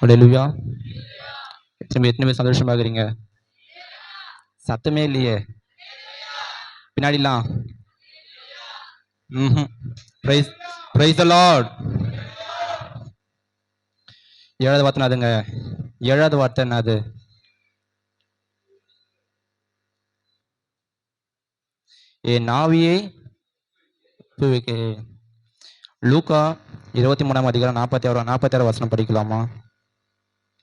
ஹalleluya எத்தனை எத்தனை பேர் சந்தோஷமா இருக்கிறீங்க சத்தமே இல்லையே. பின்னாடிலாம். பிரைஸ் பிரைஸ் ஏழாவது வார்த்தை அதுங்க. ஏழாவது வார்த்தை என்னது என் நாவியை புதுப்பிக்கிறேன். லூக்கா இருபத்தி மூணாம் அதிகாரம் நாற்பத்தி ஆறு நாற்பத்தி ஆறு வசனம் படிக்கலாமா?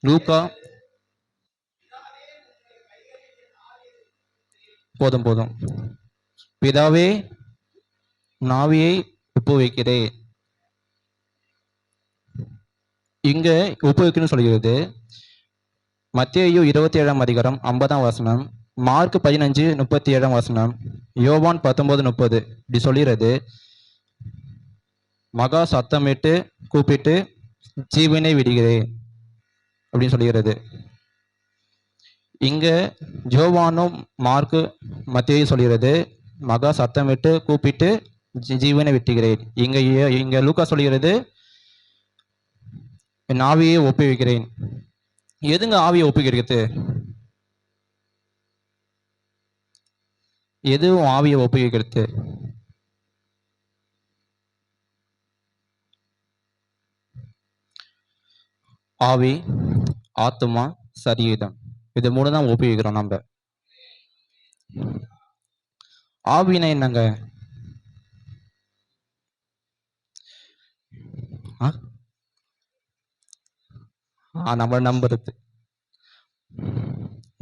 லூக்கா. போதும் போதும். பிதாவே நாவியை உப்பு வைக்கிறேன் இங்க உப்பு வைக்கணும்னு சொல்கிறது மத்தேயு இருபத்தி ஏழாம் அதிகாரம் ஐம்பதாம் வசனம் மார்க் பதினஞ்சு முப்பத்தி ஏழாம் வசனம் யோவான் பத்தொன்பது முப்பது. இப்படி சொல்லிடுறது மகா சத்தமிட்டு கூப்பிட்டு ஜீவனை விடுகிறேன் அப்படின்னு சொல்லுகிறது. இங்க ஜோவானும் மார்க்கு மத்தியை சொல்கிறது மகா சத்தமிட்டு கூப்பிட்டு ஜீவனை விட்டுகிறேன் இங்க இங்க லூக்கா சொல்கிறது என் ஆவியை ஒப்புவிக்கிறேன் எதுங்க ஆவியை ஒப்புகிறது எதுவும் ஆவியை ஒப்புவிக்கிறது? ஆவி ஆத்மா சரீரம். இது மூணு தான் ஒப்புவிக்கிறோம் நம்ம. ஆவினா என்னங்க? ஆ? ஆ, நம்ம நம்புறது.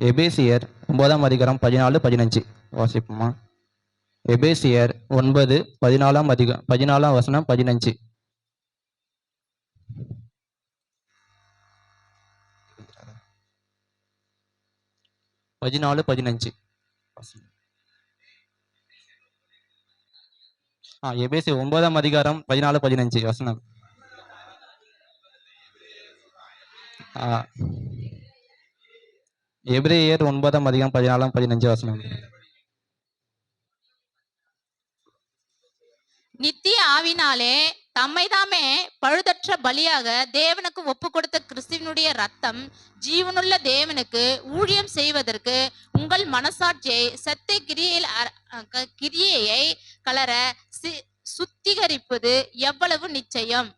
எபேசியர் ஒன்பதாம் அதிகாரம் பதினாலு பதினஞ்சு. வாசிப்போமா? எபேசியர் ஒன்பது பதினாலாம் அதிகம் பதினாலாம் வசனம் பதினஞ்சு. பதினாலு பதினஞ்சு. ஆ எபேசி ஒன்பதாம் அதிகாரம் பதினாலு பதினஞ்சு. வசனம். எப்ரி இயர் ஒன்பதாம் அதிகம் பதினாலாம் பதினஞ்சு வசனம். நித்திய ஆவினாலே தம்மை தாமே பழுதற்ற பலியாக தேவனுக்கு ஒப்பு கொடுத்த கிறிஸ்துவனுடைய ரத்தம் ஜீவனுள்ள தேவனுக்கு ஊழியம் செய்வதற்கு உங்கள் மனசாட்சியை செத்த கிரியையில் கிரியையை கலர சி- சுத்திகரிப்பது எவ்வளவு நிச்சயம்?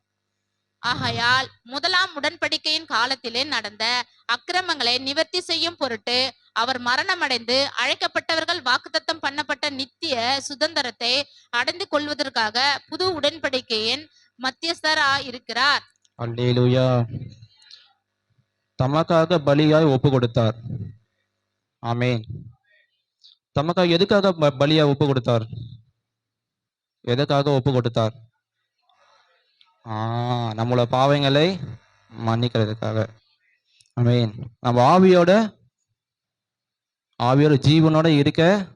ஆகையால் முதலாம் உடன்படிக்கையின் காலத்திலே நடந்த அக்கிரமங்களை நிவர்த்தி செய்யும் பொருட்டு அவர் மரணமடைந்து அழைக்கப்பட்டவர்கள் வாக்குத்தத்தம் பண்ணப்பட்ட நித்திய சுதந்திரத்தை அடைந்து கொள்வதற்காக புது உடன்படிக்கையின் மத்தியஸ்தரா இருக்கிறார். தமக்காக பலியாய் ஒப்பு கொடுத்தார் ஆமேன். தமக்காக எதுக்காக பலியாய் ஒப்பு கொடுத்தார் எதுக்காக ஒப்பு கொடுத்தார் நம்மளோட பாவங்களை மன்னிக்கிறதுக்காக. மீன் நம்ம ஆவியோட ஆவியோட ஜீவனோட இருக்க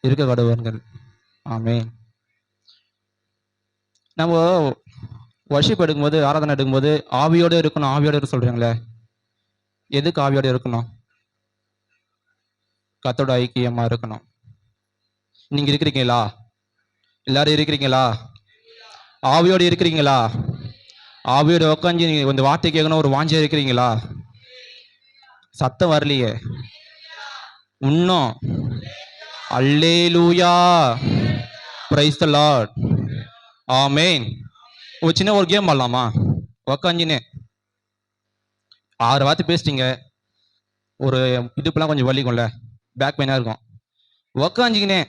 இருக்க கடவுள்கள். ஆமீன் நம்ம வர்ஷிப் எடுக்கும்போது ஆராதனை எடுக்கும்போது ஆவியோட இருக்கணும் ஆவியோட இருக்க சொல்றீங்களே? எதுக்கு ஆவியோட இருக்கணும்? கத்தோட ஐக்கியமா இருக்கணும். நீங்க இருக்கிறீங்களா? எல்லாரும் இருக்கிறீங்களா? ஆவியோட இருக்கிறீங்களா? ஆவியோட உட்காந்து நீங்கள் இந்த வார்த்தை கேட்கணும் ஒரு வாஞ்சியாக இருக்கிறீங்களா? சத்தம் வரலையே. இன்னும். அல்லே லூயா பிரைஸ் த லார்ட் ஆமேன் ஒரு சின்ன ஒரு கேம் ஆடலாமா உக்காஞ்சினே ஆறு வார்த்தை பேசிட்டீங்க. ஒரு இடுப்புலாம் கொஞ்சம் வலிக்கும்ல. பேக் பெயினாக இருக்கும். உக்காஞ்சிக்கினே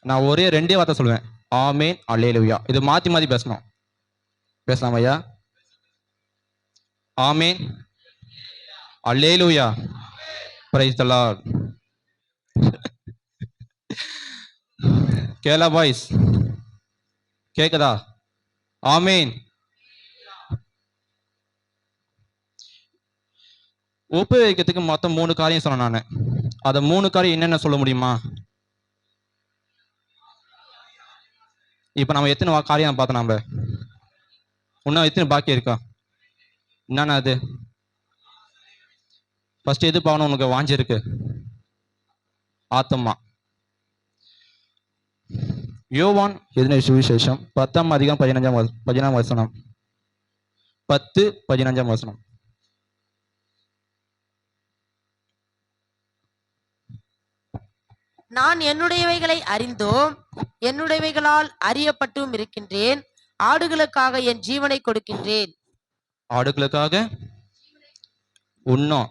நான் ஒரே ரெண்டே வார்த்தை சொல்லுவேன் ஆமேன். அல்லேலுயா. இது மாற்றி மாற்றி பேசணும். பேசலாம் ஐயா? ஆமேன். அல்லேலுயா. பிரைஸ் தலா கேலா பாய்ஸ். கேக்குதா? ஆமீன். உபயோகிக்கிறதுக்கு மொத்தம் மூணு காரியம் சொன்னேன் நான். அதை மூணு காரியம் என்னென்ன சொல்ல முடியுமா? இப்போ நம்ம எத்தனை வா- காரியம் பார்த்தோம் நம்ம இன்னும் எத்தனை பாக்கி இருக்கா? என்னென்ன அது ஃபர்ஸ்ட் எது பாவனம் உனக்கு வாஞ்சிருக்கு ஆத்தம்மா. யோவான் எதின சுவிசேஷம் பத்தாம் அதிகம் பதினஞ்சாம் பதினாம் வசனம். பத்து பதினஞ்சாம் வசனம். நான் என்னுடையவைகளை அறிந்தோம் என்னுடையவைகளால் அறியப்பட்டும் இருக்கின்றேன் ஆடுகளுக்காக என் ஜீவனை கொடுக்கின்றேன். ஆடுகளுக்காக? உண்ணோம்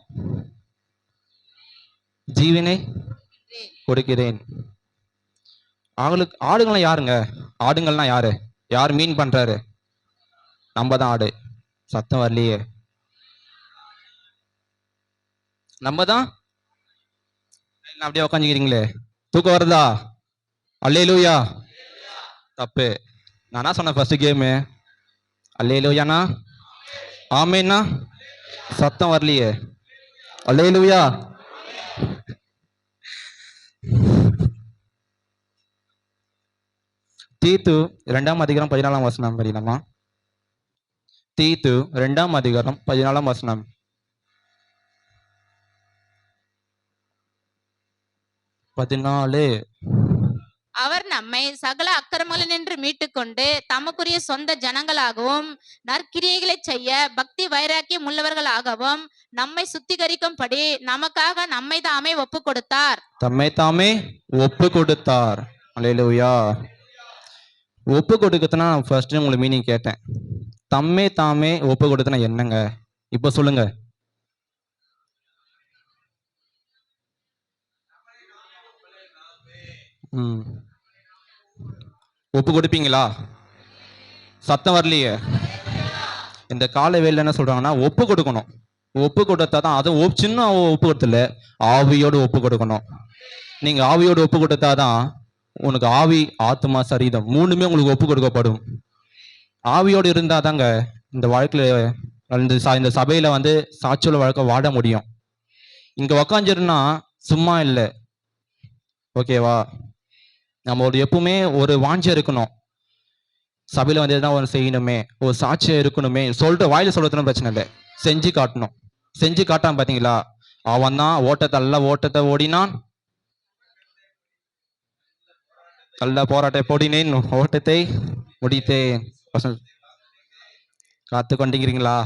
ஜீவனை கொடுக்கிறேன். ஆளுக்கு ஆடுங்கள்லாம் யாருங்க? ஆடுங்கள்லாம் யாரு? யார் மீன் பண்றாரு? நம்ம தான் ஆடு. சத்தம் வரலையே. நம்ம தான் அப்படியே உட்காந்துக்கிறீங்களே தூக்கம் வருதா? அல்லே லூயா தப்பு. என்ன சொன்னேன் ஃபர்ஸ்ட் கேமு அல்லே லூயாண்ணா ஆமேண்ணா சத்தம் வரலையே. அல்லே லூயா தீத்து இரண்டாம் அதிகாரம் பதினாலாம் வசனம் படிக்கலாமா? தீத்து இரண்டாம் அதிகாரம் பதினாலாம் வசனம். பதினாலு. அவர் நம்மை சகல அக்கிரமங்களினின்று மீட்டுக்கொண்டு தமக்குரிய சொந்த ஜனங்களாகவும் நற்கிரியைகளை செய்ய பக்தி வைராக்கியம் உள்ளவர்களாகவும் நம்மை சுத்திகரிக்கும்படி நமக்காக நம்மை தாமே ஒப்பு கொடுத்தார் தம்மை தாமே ஒப்பு கொடுத்தார் அல்லேலூயா ஒப்பு கொடுக்கறதுனா ஃபர்ஸ்ட் உங்களுக்கு மீனிங் கேட்டேன். தம்மே தாமே ஒப்பு கொடுத்தனா என்னங்க? இப்போ சொல்லுங்க. ஒப்பு கொடுப்பீங்களா? சத்தம் வரலையே. இந்த கால வேலை என்ன சொல்றாங்கன்னா ஒப்பு கொடுக்கணும். ஒப்பு கொடுத்தா தான் அதுவும் சின்ன ஒப்பு கொடுத்துல ஆவியோடு ஒப்பு கொடுக்கணும். நீங்க ஆவியோடு ஒப்பு கொடுத்தாதான் உனக்கு ஆவி ஆத்மா சரீரம் மூணுமே உங்களுக்கு ஒப்பு கொடுக்கப்படும். ஆவியோடு இருந்தாதாங்க இந்த வாழ்க்கையில இந்த இந்த சபையில வந்து சாட்சியோட வாழ்க்கை வாட முடியும். இங்க உக்காந்துருன்னா சும்மா இல்லை. ஓகேவா? நம்ம ஒரு எப்பவுமே ஒரு வாஞ்சை இருக்கணும். சபையில் வந்து எதுனா ஒன்று செய்யணுமே ஒரு சாட்சியம் இருக்கணுமே சொல்லிட்டு வாயில சொல்றதுன்னு பிரச்சனை இல்லை. செஞ்சு காட்டணும். செஞ்சு காட்டாம பார்த்தீங்களா அவன் தான் ஓட்டத்தை நல்ல ஓட்டத்தை ஓடினான். நல்ல போராட்ட போடினேன். ஓட்டத்தை முடித்தேன். காத்து கொண்டிருக்கிறீங்களா?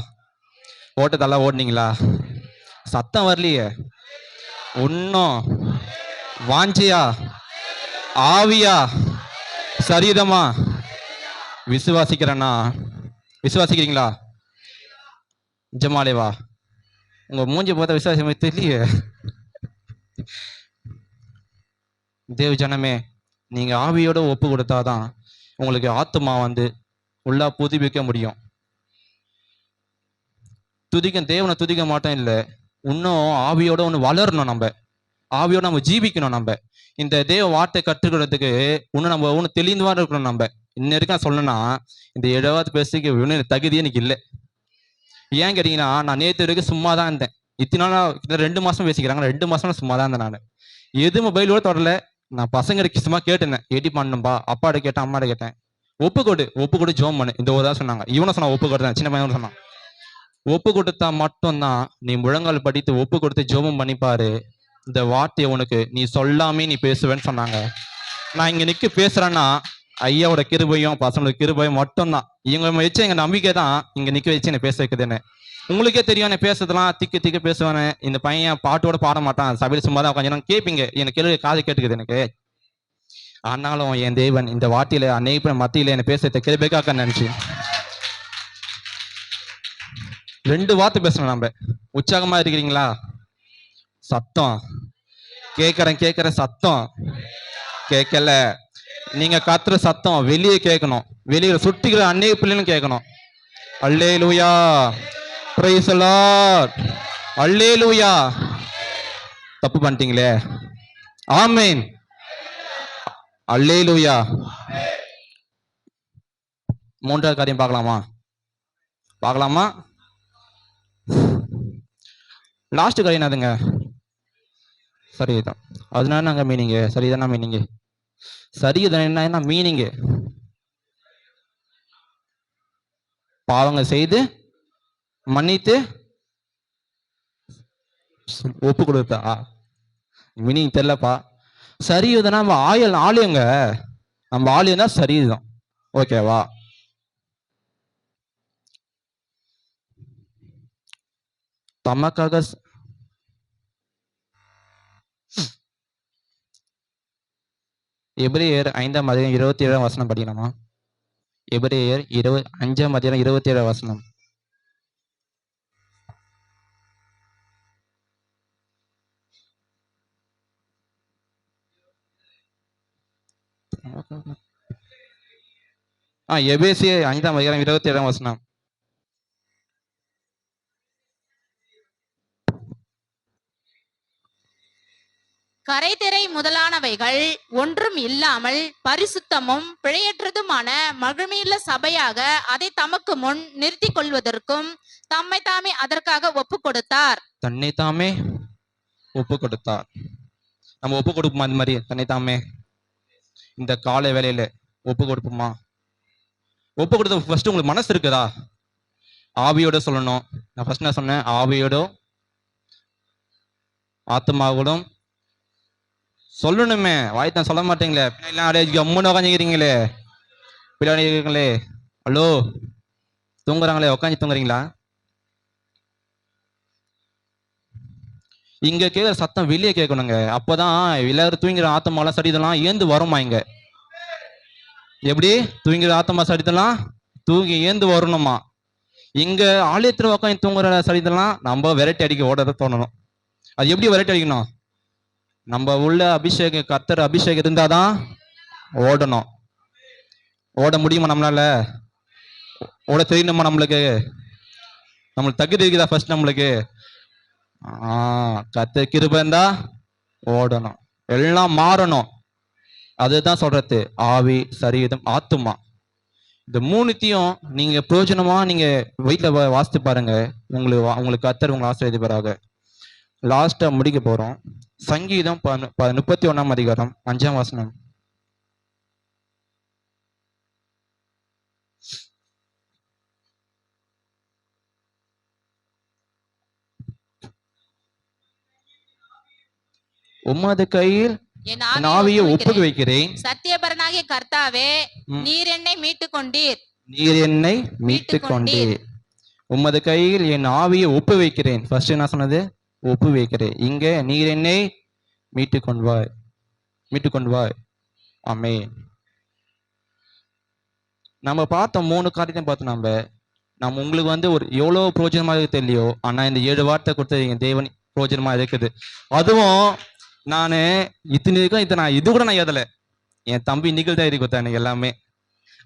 ஓட்டத்தை நல்லா ஓடினீங்களா? சத்தம் வரலையே. இன்னும் வாஞ்சியா? ஆவியா? சரீரமா? விசுவாசிக்கிறேன்னா. விசுவாசிக்கிறீங்களா? ஜமாலேவா உங்க மூஞ்சி பார்த்தா விசுவாசம் தெரியலையே. தேவ ஜனமே நீங்க ஆவியோட ஒப்பு கொடுத்தாதான் உங்களுக்கு ஆத்மா வந்து உள்ளா புதுப்பிக்க முடியும். துதிக்க தேவனை துதிக்க மாட்டோம் இல்லை. இன்னும் ஆவியோட ஒன்று வளரணும் நம்ம. ஆவியோட நம்ம ஜீவிக்கணும் நம்ம. இந்த தேவ வார்த்தை கற்றுக்கிறதுக்கு இன்னும் நம்ம ஒன்று தெளிந்துவா இருக்கணும் நம்ம. இன்ன வரைக்கும் நான் சொல்லணும்னா இந்த எழுபது பேசுக்கு ஒன்றும் தகுதியே எனக்கு இல்லை. ஏன் கேட்டீங்கன்னா நான் நேற்று வரைக்கும் சும்மா தான் இருந்தேன். இத்தனை நாள் ரெண்டு மாசம் பேசிக்கிறாங்க. ரெண்டு மாசம் சும்மா தான் இருந்தேன் நான். எது மொபைல் கூட தொடரல நான் பசங்களுக்கு சும்மா கேட்டிருந்தேன் எடி பண்ணும்பா? அப்பாட்ட கேட்டேன் அம்மாட்ட கேட்டேன். ஒப்பு கொடு ஒப்பு கொடு ஜோம் பண்ணு. இந்த ஒரு தான் சொன்னாங்க. இவனை சொன்னான் ஒப்பு கொடுத்தேன் சின்ன பையன் சொன்னான். ஒப்பு கொடுத்தா மட்டும்தான் நீ முழங்கால் படித்து ஒப்பு கொடுத்து ஜோமம் பண்ணிப்பாரு. இந்த வார்த்தையை உனக்கு நீ சொல்லாமே நீ பேசுவேன்னு சொன்னாங்க. நான் இங்க நிக்க பேசுறேன்னா ஐயாவோட கிருபையும் பசங்களோட கிருபையும் மட்டும்தான். இவங்க வச்ச எங்க நம்பிக்கை தான் இங்க நிக்க வச்சு என்னை பேச வைக்குதுன்னு. உங்களுக்கே தெரியும் என்ன பேசுறதுலாம் திக்கு திக்கு பேசுவானே இந்த பையன் பாட்டோட பாட மாட்டான். சபையில் சும்மா தான் கொஞ்சம் கேட்பீங்க எனக்கு கேள்வி காது கேட்டுக்குது எனக்கு. ஆனாலும் என் தேவன் இந்த வார்த்தையில அநேக மத்தியில என்னை பேசுறத கிருபைக்காக்க நினைச்சு. ரெண்டு வார்த்தை பேசணும் நம்ம. உற்சாகமா இருக்கிறீங்களா? சத்தம். கேட்கறேன் கேட்குற சத்தம். கேட்கல நீங்க கத்துற சத்தம் வெளியே கேட்கணும் வெளியில சுட்டிக்கிற அன்னைய பிள்ளைன்னு கேட்கணும் அல்லே லூயா பிரைஸ் அல்லே லூயா தப்பு பண்ணிட்டீங்களே. ஆமேன். அல்லே லூயா மூன்றாவது காரியம் பார்க்கலாமா? பார்க்கலாமா? லாஸ்ட் காரியம் அதுங்க சரிதான். அதனால நாங்க மீனிங்க சரிதானா மீனிங்கு சரிதான் என்ன மீனிங்கு பாவங்க செய்து மன்னித்து ஒப்பு கொடுத்தா மீனிங் தெரியலப்பா. சரியுதுன்னா நம்ம ஆயல் ஆலயங்க. நம்ம ஆலயம் தான் சரியுதான் ஓகேவா தமக்காக எபிரேயர் ஐந்தாம் அதிகாரம் இருபத்தி ஏழாம் வசனம் படிக்கலாமா எபிரேயர் இருபது அஞ்சாம் அதிகாரம் இருபத்தி ஏழாம் வசனம். ஆ எபேசிய ஐந்தாம் அதிகாரம் இருபத்தி ஏழாம் வசனம். கரைதிரை முதலானவைகள் ஒன்றும் இல்லாமல் பரிசுத்தமும் பிழையற்றதுமான மகிமையுள்ள சபையாக அதை தமக்கு முன் நிறுத்திக் கொள்வதற்கும் தம்மை தாமே அதற்காக ஒப்பு கொடுத்தார் தன்னை தாமே ஒப்பு கொடுத்தார் நம்ம ஒப்பு கொடுப்போமா அந்த மாதிரி? தன்னை தாமே இந்த காலை வேலையில ஒப்பு கொடுப்போமா ஒப்பு கொடுத்த ஃபர்ஸ்ட் உங்களுக்கு மனசு இருக்குதா? ஆவியோட சொல்லணும். நான் ஃபர்ஸ்ட் நான் சொன்னேன்? ஆவியோட ஆத்மாவோடும் சொல்லணுமே. வாய் சொல்ல மாட்டீங்களே. பின்னாடி அப்படியே கம்முன்னு உக்காஞ்சிக்கிறீங்களே பின்னாடி இருக்கீங்களே ஹலோ? தூங்குறாங்களே உக்காஞ்சி தூங்குறீங்களா? இங்க கேக்குற சத்தம் வெளியே கேட்கணுங்க. அப்பதான் எல்லாரும் தூங்கிற ஆத்தமாலாம் சடிதெல்லாம் ஏந்து வருமா இங்க? எப்படி? தூங்கிற ஆத்தமா சடிதெல்லாம் தூங்கி ஏந்து வரணுமா? இங்க ஆலயத்துல உட்காந்து தூங்குற சடிதெல்லாம் நம்ம விரட்டி அடிக்க ஓட தோணணும். அது எப்படி விரட்டி அடிக்கணும்? நம்ம உள்ள அபிஷேகம் கத்தர் அபிஷேகம் இருந்தாதான் ஓடணும். ஓட முடியுமா நம்மளால? ஓட தெரியணுமா நம்மளுக்கு? நம்மளுக்கு தகுதி இருக்குதா ஃபர்ஸ்ட் நம்மளுக்கு? ஆ கத்த கிருபை ஓடணும். எல்லாம் மாறணும். அதுதான் சொல்றது. ஆவி சரீரம் ஆத்துமா. இந்த மூணுத்தையும் நீங்க பிரயோஜனமா நீங்க வீட்டில் வாசித்து பாருங்க. உங்களுக்கு வா- உங்களுக்கு கத்தர் உங்களை ஆசிரியப்பாராக லாஸ்டா முடிக்க போறோம். சங்கீதம் முப்பத்தி ஒண்ணாம் அதிகாரம் அஞ்சாம் வசனம். உமது கையில் என் ஆவியை ஒப்புக்கு. வைக்கிறேன். சத்தியபரனாகிய கர்த்தாவே. நீர் என்னை மீட்டுக் கொண்டீர் நீர் என்னை மீட்டுக் கொண்டீர் உமது கையில் என் ஆவியை ஒப்பு வைக்கிறேன் ஃபர்ஸ்ட் என்ன சொன்னது? ஒப்பு வைக்கிறேன். இங்க நீர் என்னை மீட்டுக் கொள்வாய் மீட்டுக் கொள்வாய் ஆமே நம்ம பார்த்த மூணு காரியத்தையும் பார்த்தோம் நம்ம நம்ம உங்களுக்கு வந்து ஒரு எவ்வளோ பிரோஜனமாக இருக்கு தெரியலையோ ஆனா இந்த ஏழு வார்த்தை கொடுத்தது தேவன் பிரோஜனமா இருக்குது. அதுவும் நான் இத்தனை இருக்கும் இத்தனை நான் இது கூட நான் ஏதலை என் தம்பி நிகழ் தான் இருக்கு எனக்கு எல்லாமே.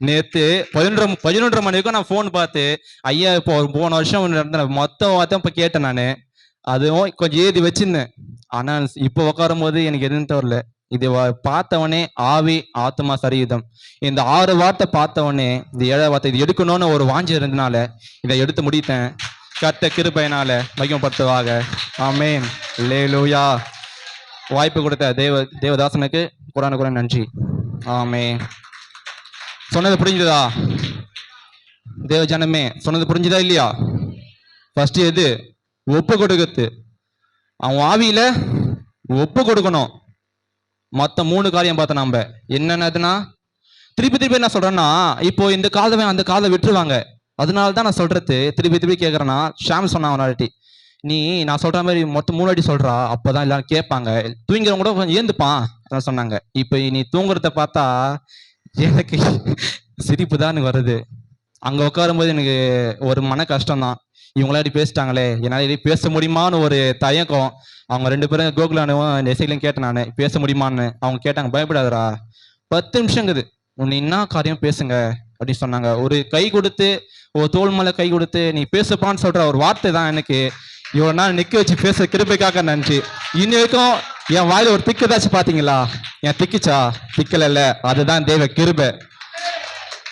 நேற்று பதினொன்றரை பதினொன்றரை மணி வரைக்கும் நான் ஃபோன் பார்த்து ஐயா இப்போ ஒரு போன வருஷம் நடந்த மொத்த வார்த்தை இப்போ கேட்டேன் நான். அதுவும் கொஞ்சம் ஏதி வச்சிருந்தேன். ஆனால் இப்போ உட்காரும் போது எனக்கு எதுவும் தோறல. இது பார்த்தவனே ஆவி ஆத்மா சரியுதம். இந்த ஆறு வார்த்தை பார்த்தவனே இந்த ஏழை வார்த்தை இது எடுக்கணும்னு ஒரு வாஞ்சி இருந்தனால இதை எடுத்து முடித்தேன். கத்த கிருபையினால மகிமப்படுத்துவாக. ஆமேன். லேலூயா வாய்ப்பு கொடுத்த தேவ தேவதாசனுக்கு குரான குரான் நன்றி. ஆமே சொன்னது புரிஞ்சுதா? தேவ ஜனமே சொன்னது புரிஞ்சுதா இல்லையா? ஃபர்ஸ்ட் எது? ஒப்பு கொடுக்கறது அவன் ஆவியில ஒப்பு கொடுக்கணும் மொத்த மூணு காரியம் பார்த்தோம் நம்ம என்னென்னதுன்னா திருப்பி திருப்பி என்ன சொல்றேன்னா இப்போ இந்த காதவன் அந்த காதை விட்டுருவாங்க. அதனால தான் நான் சொல்றது. திருப்பி திருப்பி கேட்கறேன்னா ஷாம் சொன்னான் அவன் ஆட்டி நீ நான் சொல்ற மாதிரி மொத்தம் மூணு சொல்கிறா சொல்றா. அப்பதான் எல்லாரும் கேட்பாங்க. தூங்கிறவங்க கூட கொஞ்சம் ஏந்துப்பான். அதான் சொன்னாங்க. இப்போ நீ தூங்குறத பார்த்தா எனக்கு சிரிப்பு தான் எனக்கு வருது. அங்க உட்காரும்போது எனக்கு ஒரு மன கஷ்டம் தான் இவங்களாம் இப்படி பேசிட்டாங்களே? என்னால இப்படி பேச முடியுமான்னு ஒரு தயக்கம். அவங்க ரெண்டு பேரும் கோகுலானும் நெசைகளையும் கேட்டேன் நான். பேச முடியுமான்னு. அவங்க கேட்டாங்க பயப்படாதரா பத்து நிமிஷங்குது. உன்னை என்ன காரியம் பேசுங்க அப்படின்னு சொன்னாங்க. ஒரு கை கொடுத்து ஒரு தோல் மேலே கை கொடுத்து நீ பேசுப்பான்னு சொல்ற ஒரு வார்த்தை தான் எனக்கு. இவ்வளவு நாள் நிக்க வச்சு பேச கிருப்பைக்காக நன்றி. இன்ன வரைக்கும் என் வாயில ஒரு திக்கு ஏதாச்சும் பாத்தீங்களா? என் திக்குச்சா? திக்கல இல்ல. அதுதான் தேவ கிருபை.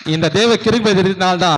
இந்த தேவ கிருபை தெரிஞ்சனால்தான்